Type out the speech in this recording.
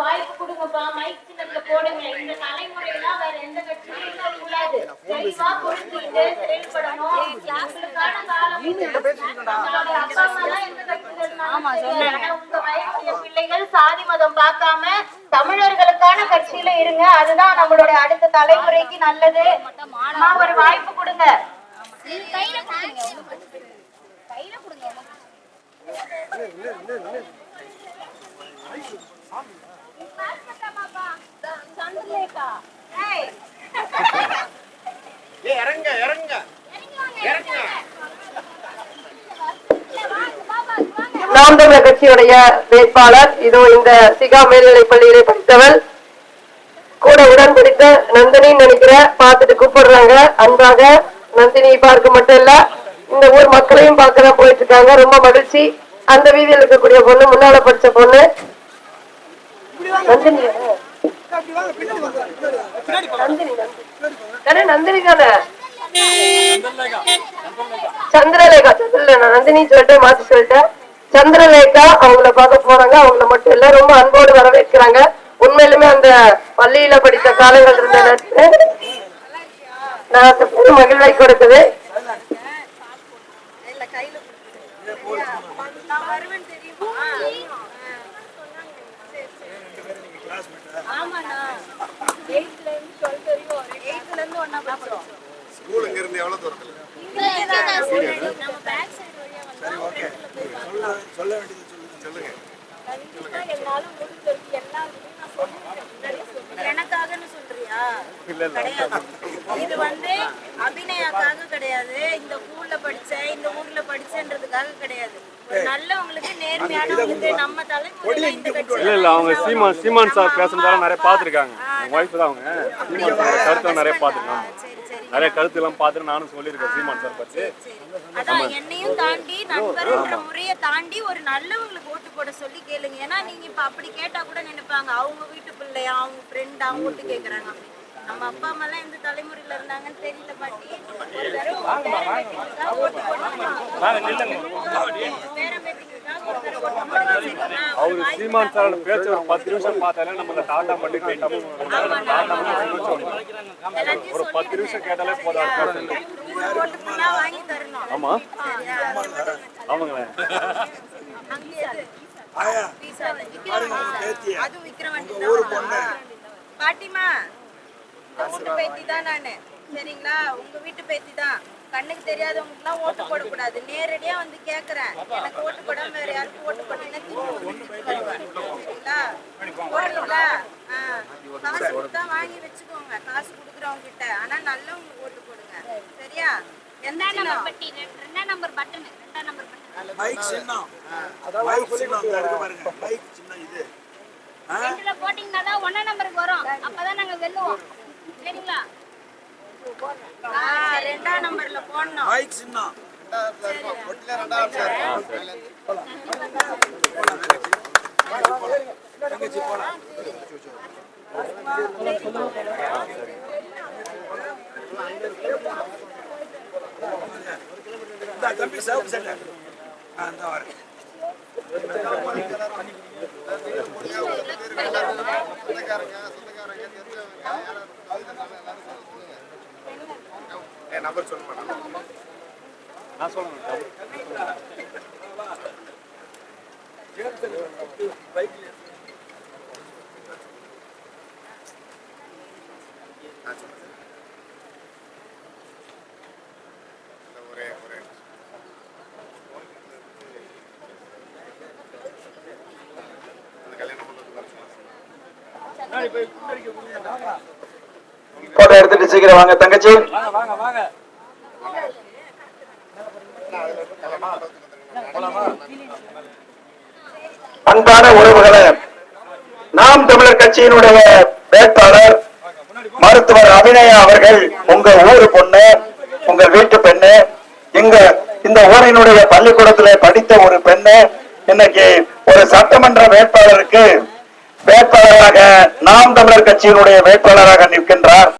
வாய்ப்பு கொடுங்கப்பா. மைக் சின்னத்துல போடுங்க இந்த தலைமுறையெல்லாம் வேற எந்த கட்சியும் கூடாது தெளிவா புரிஞ்சுக்கிட்டு செயல்படணும். உங்களுக்கான காலம் அப்பா அம்மா எல்லாம் எந்த ஆனா உங்க வயசுடைய பிள்ளைகள் சாதி மதம் பார்க்காம தமிழர்களுக்கான கட்சியில இருங்க. அதுதான் நம்மளுடைய அடுத்த தலைமுறைக்கு நல்லது. ஒரு வாய்ப்பு கொடுங்க. கையில கொடுங்க. ஒண்ணும் பிரச்சனை இல்லை. கையில கொடுங்க. ஒண்ணும் பிரச்சனை இல்லை. ஏ இறங்க இறங்க இறங்க. நாம் தமிழர் கட்சியுடைய வேட்பாளர் இதோ இந்த சிகா மேல்நிலை பள்ளியிலே படித்தவள். கூட உடன் படித்த நந்தினி நினைக்கிற பார்த்துட்டு கூப்பிடுறாங்க. அன்பாக நந்தினி பார்க்க மட்டும் இல்ல இந்த ஊர் மக்களையும் பார்க்க தான் போயிட்டு இருக்காங்க. ரொம்ப மகிழ்ச்சி. அந்த வீதியில் இருக்கக்கூடிய பொண்ணு முன்னால படிச்ச பொண்ணு. நந்தினி நந்தினி தானே நந்தினி தானே சந்திரலேகா சந்திரலேகா. நந்தினி சொல்லிட்டேன் மாத்தி சொல்லிட்டேன் சந்திரலேகா அவங்கள பார்க்க போறாங்க. அவங்கள மட்டும் இல்ல ரொம்ப அன்போடு வரவேற்கிறாங்க. உண்மையிலுமே அந்த பள்ளியில படித்த காலங்கள் இருந்த நட்பு நான் அந்த பெரும் மகிழ்வை கொடுக்குது ஸ்கூல் இங்க இருந்து எவ்வளவு தூரத்துல? நம்ம பேக் சைடு வழியா வந்தா சொல்ல சொல்ல வேண்டியது சொல்லுங்க. சொல்லுங்க. என்னால முடிஞ்சது எல்லா இதுலயும் நான் சொல்லிட்டேன். முன்னாடியே சொல்லிட்டேன். எனக்காகன்னு சொல்றியா? கிடையாது. இது வந்து அபிநயாக்காக கிடையாது. இந்த ஊர்ல படிச்சேன் இந்த ஊர்ல படிச்சேன்றதுக்காக கிடையாது. ஒரு நல்லவங்களுக்கு நேர்மையானவங்களுக்கு நம்ம தலைமுறையில இந்த கட்சி இல்ல இல்ல அவங்க சீமான் சீமான் சார் பேசுனதால நிறைய பார்த்துருக்காங்க. என் ஒய்ஃப் தான் அவங்க. சீமான் சார் கருத்து நிறைய பார்த்துருக்காங்க நிறைய கருத்து எல்லாம் பார்த்துட்டு நானும் சொல்லியிருக்கேன் சீமான் சார் பத்தி. அதான் என்னையும் தாண்டி நண்பர்ன்ற முறையை தாண்டி ஒரு நல்லவங்களுக்கு ஓட்டு போட சொல்லி கேளுங்க. ஏன்னா நீங்க இப்ப அப்படி கேட்டா கூட நினைப்பாங்க அவங்க வீட்டு பிள்ளையா அவங்க ஃப்ரெண்டா ஓட்டு கேக்குறாங்க. நம்ம அப்பா அம்மா எல்லாம் எந்த தலைமுறையில இருந்தாங்கன்னு தெரியல பாட்டி. ஒரு தடவை ஓட்டு போடணும். பேரன் பேத்திங்களுக்காக ஒரு தடவை ஓட்டு போடணும். சரிங்களா? ஒரு அவரு சீமான் சாரோட பேச்சு ஒரு பத்து நிமிஷம் பார்த்தாலே நம்ம டாட்டா மட்டும் கேட்டோம் எல்லாத்தையும் ஒரு பத்து நிமிஷம் கேட்டாலே போதும் ஆமா? ஆமாங்களே? பாட்டிமா உங்க வீட்டு பேத்தி தான் நானு. சரிங்களா? உங்க வீட்டு பேத்தி தான் கண்ணுக்கு தெரியாதவங்களுக்குலாம் ஓட்டு போடக்கூடாது. நேரடியா வந்து கேக்குறேன். எனக்கு ஓட்டு போடாம வேற யாருக்கும் ஓட்டு போட்டீங்கன்னா. காசு கொடுத்தா வாங்கி வச்சுக்கோங்க. காசு கொடுக்குறவங்க கிட்ட ஆனா நல்லவங்களுக்கு ஓட்டு போடுங்க. சரியா? போட்டீங்கன்னா தான் ஒன்னா நம்பருக்கு வரும். அப்பதான் நாங்க வெல்லுவோம். சரிங்களா? ரெண்டாம் நம்பர்ல போடணும் மைக் சின்னம் தங்கச்சி போலாம் இந்த தம்பி சிவப்பு சட்டை ஆ இந்த என் நம்பர் சொல்ல மாட்டேன் நான் சொல்லுங்க ஒரே ஒரே அந்த கல்யாணம் போட்டோ எடுத்துட்டு சீக்கிரம் வாங்க தங்கச்சி. அன்பான உறவுகளை நாம் தமிழர் கட்சியினுடைய வேட்பாளர் மருத்துவர் அபிநயா அவர்கள் உங்க ஊரு பொண்ணு உங்க வீட்டு பெண்ணு இங்க இந்த ஊரினுடைய பள்ளிக்கூடத்துல படித்த ஒரு பெண்ணு இன்னைக்கு ஒரு சட்டமன்ற வேட்பாளருக்கு வேட்பாளராக நாம் தமிழர் கட்சியினுடைய வேட்பாளராக நிற்கின்றார்.